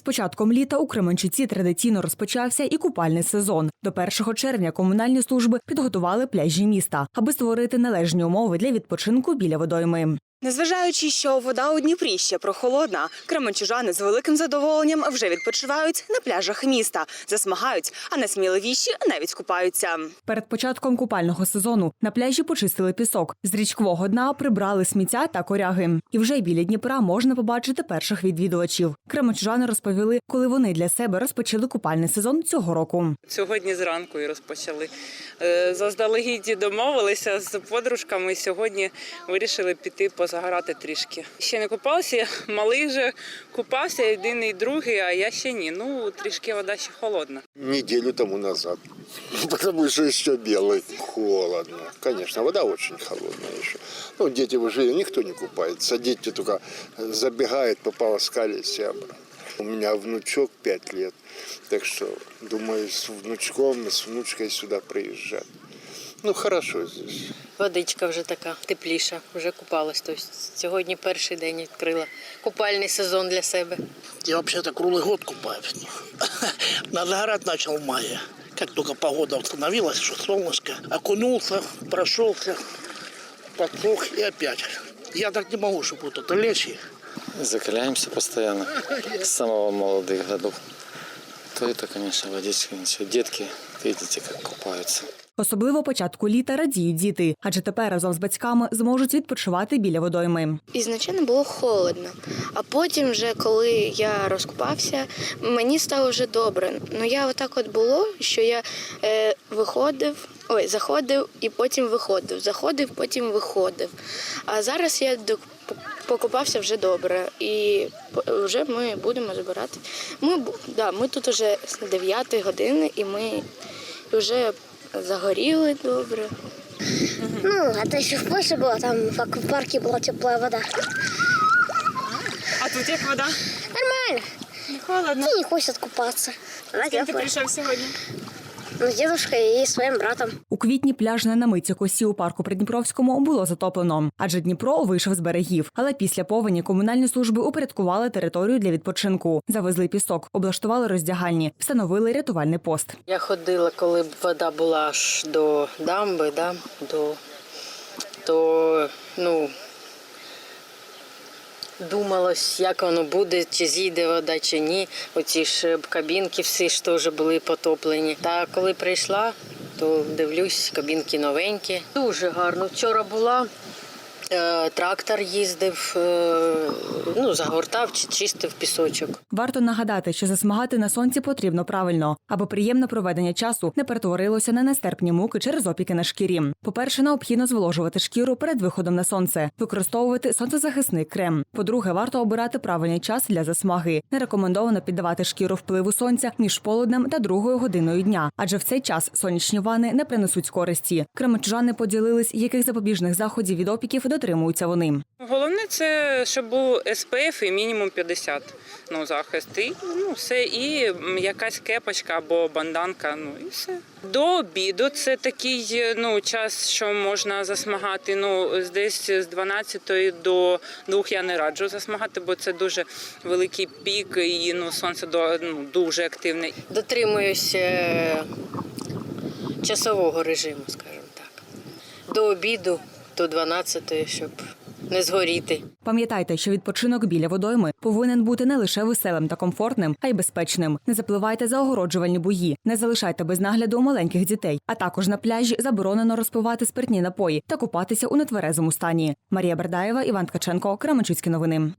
З початком літа у Кременчуці традиційно розпочався і купальний сезон. До 1 червня комунальні служби підготували пляжі міста, аби створити належні умови для відпочинку біля водойми. Незважаючи, що вода у Дніпрі ще прохолодна, кременчужани з великим задоволенням вже відпочивають на пляжах міста, засмагають, а найсміливіші навіть купаються. Перед початком купального сезону на пляжі почистили пісок. З річкового дна прибрали сміття та коряги. І вже біля Дніпра можна побачити перших відвідувачів. Кременчужани розповіли, коли вони для себе розпочали купальний сезон цього року. Сьогодні зранку і розпочали. Е, Заздалегідь домовилися з подружками. Сьогодні вирішили піти позагорати трішки. Ще не купався, малий вже купався, єдиний другий, а я ще ні. Ну трішки вода ще холодна. неделю тому назад. Потому что еще белый. Холодно. Конечно, вода очень холодная еще. Ну, дети выжили, никто не купается. Дети только забегают, пополоскались и обратно. У меня внучок 5 лет. Так что, думаю, с внучком, с внучкой сюда приезжать. Ну, хорошо здесь. Водичка вже така тепліша, вже купалась. Тобто сьогодні перший день відкрила купальний сезон для себе. Я вообще-то круглый год купаюсь. На загорать начал в мае. Как только погода установилась, что солнышко, окунулся, прошелся, подсох и опять. Я так не могу, чтобы вот это лечь и Закаляемся постоянно с самого молодых годов. То это, конечно, водичка, ничего. Детки, видите, как купаются. Особливо початку літа радіють діти, адже тепер разом з батьками зможуть відпочивати біля водойми. Ізначально було холодно, а потім, вже коли я розкупався, мені стало вже добре. Ну я отак от було, що я е, виходив, ой, заходив і потім виходив. Заходив, потім виходив. А зараз я покупався вже добре, і вже ми будемо збирати. Ми да, ми тут вже з 9 години, і ми вже загоріли добре. Ну, это еще в Польше было, там в аквапарке была теплая вода. А тут як вода? Нормально. Холодно. И не хочет купаться. Она теплая. сьогодні? Ну, с дедушкой и своим братом. У квітні пляж на намиці косі у парку Придніпровському було затоплено, адже Дніпро вийшов з берегів. Але після повені комунальні служби упорядкували територію для відпочинку, завезли пісок, облаштували роздягальні, встановили рятувальний пост. Я ходила, коли вода була аж до дамби, да, до, то ну, думалось, як воно буде, чи зійде вода, чи ні. Оці ж кабінки всі ж теж були потоплені. Та коли прийшла, то дивлюсь, кабінки новенькі. Дуже гарно. Вчора була. Е, Трактор їздив, е, ну, загортав чи чистив пісочок. Варто нагадати, що засмагати на сонці потрібно правильно, аби приємне проведення часу не перетворилося на нестерпні муки через опіки на шкірі. По-перше, необхідно зволожувати шкіру перед виходом на сонце, використовувати сонцезахисний крем. По-друге, варто обирати правильний час для засмаги. Не рекомендовано піддавати шкіру впливу сонця між полуднем та другою годиною дня, адже в цей час сонячні вани не принесуть користі. Кременчужани поділились, яких запобіжних заходів від опіків дотримуються вони. Головне це, щоб був СПФ і мінімум 50 ну, захист. І ну, все, і якась кепочка або банданка. Ну і все. До обіду це такий ну, час, що можна засмагати. Ну, десь з 12 до 2 я не раджу засмагати, бо це дуже великий пік, і ну, сонце до, ну, дуже активне. Дотримуюсь е, часового режиму, скажімо так. До обіду, до 12, щоб не згоріти. Пам'ятайте, що відпочинок біля водойми повинен бути не лише веселим та комфортним, а й безпечним. Не запливайте за огороджувальні бої, не залишайте без нагляду маленьких дітей. А також на пляжі заборонено розпивати спиртні напої та купатися у нетверезому стані. Марія Бердаєва, Іван Ткаченко, Кременчуцькі новини.